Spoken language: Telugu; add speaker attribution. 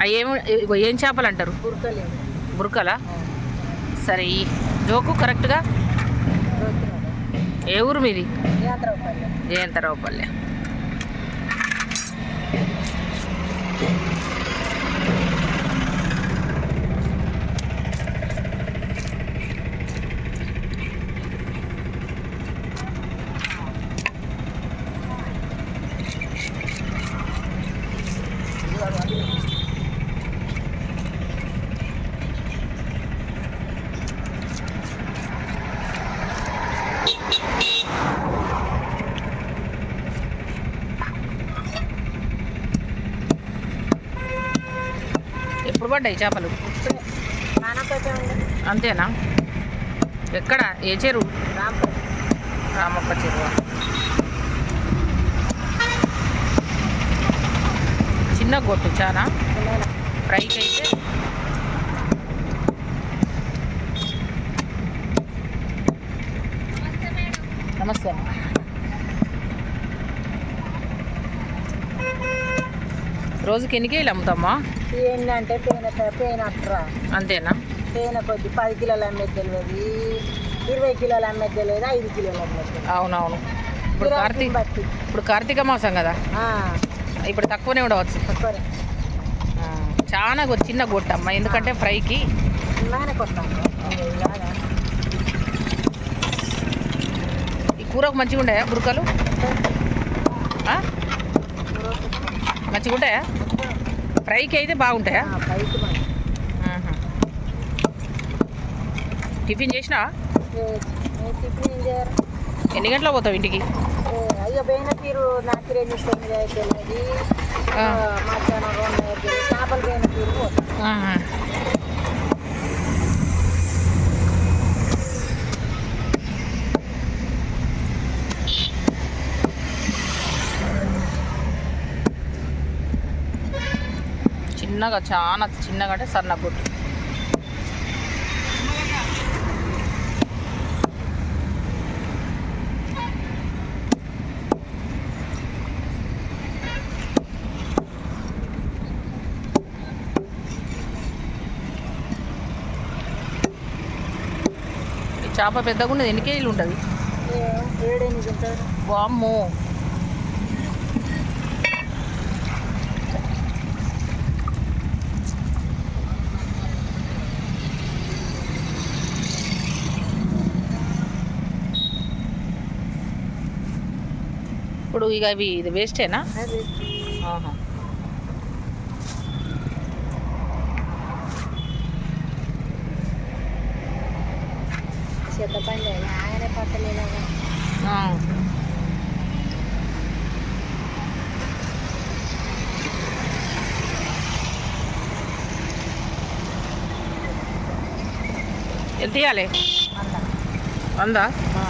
Speaker 1: అవి ఏమి ఏం చేపలు అంటారు?
Speaker 2: బురకలు.
Speaker 1: బురకలా? సరే ఈ జోకు కరెక్ట్గా? ఏ ఊరు మీది? జయంతరావుపల్లె ఎప్పుడు పడ్డాయి చేపలు? అంతేనా? ఎక్కడ? ఏ చెరువు? రామప్ప చెరువు? చిన్న గొట్టు చాలా ఫ్రైకి అయితే? నమస్తే. రోజుకి ఎన్ని కేజీలు అమ్ముతామ్మా
Speaker 2: ఏంటంటే పేన పేన అట్రా.
Speaker 1: అంతేనా?
Speaker 2: పేన కొద్ది పది కిలోలు అమ్మేది తెలియదు. ఇరవై కిలోలు అమ్మేది తెలియదు ఐదు కిలోలు అమ్మేది
Speaker 1: అవునవును. ఇప్పుడు కార్తీక ఇప్పుడు కార్తీక మాసం కదా? ఇప్పుడు తక్కువనే ఉండవచ్చు.
Speaker 2: తక్కువనే.
Speaker 1: చాలా చిన్న గొట్టమ్మ ఎందుకంటే ఫ్రైకి. ఈ కూరకు మంచిగా ఉంటాయా. బురకలు? మంచిగా ఉంటాయా ఫ్రైకి అయితే బాగుంటాయా. టిఫిన్ చేసినా ఎన్ని గంటలకు పోతావు ఇంటికి?
Speaker 2: ఏ, అయ్యో పోయిన తీరు నాకు రెండు తొమ్మిది అయితే తెలియదు.
Speaker 1: ఆ.
Speaker 2: మధ్యాహ్నం రెండు అయితే తెలియదు చేపలు పోయిన తీరు పోతాం.
Speaker 1: చిన్నగా చాలా చిన్నగా అంటే సన్న గుడ్డు. ఈ చేప పెద్దగా ఉన్నది ఎన్ని కేజీలు ఉంటుంది. వామ్మో. ఇప్పుడు ఇక అవి ఇది వేస్టేనా
Speaker 2: అది
Speaker 1: ఆహా.
Speaker 2: చెత్తపండి ఆయన పట్టలేదా
Speaker 1: ఆ. ఎంత ఇవ్వాలి
Speaker 2: అందా
Speaker 1: వందా
Speaker 2: ఆ.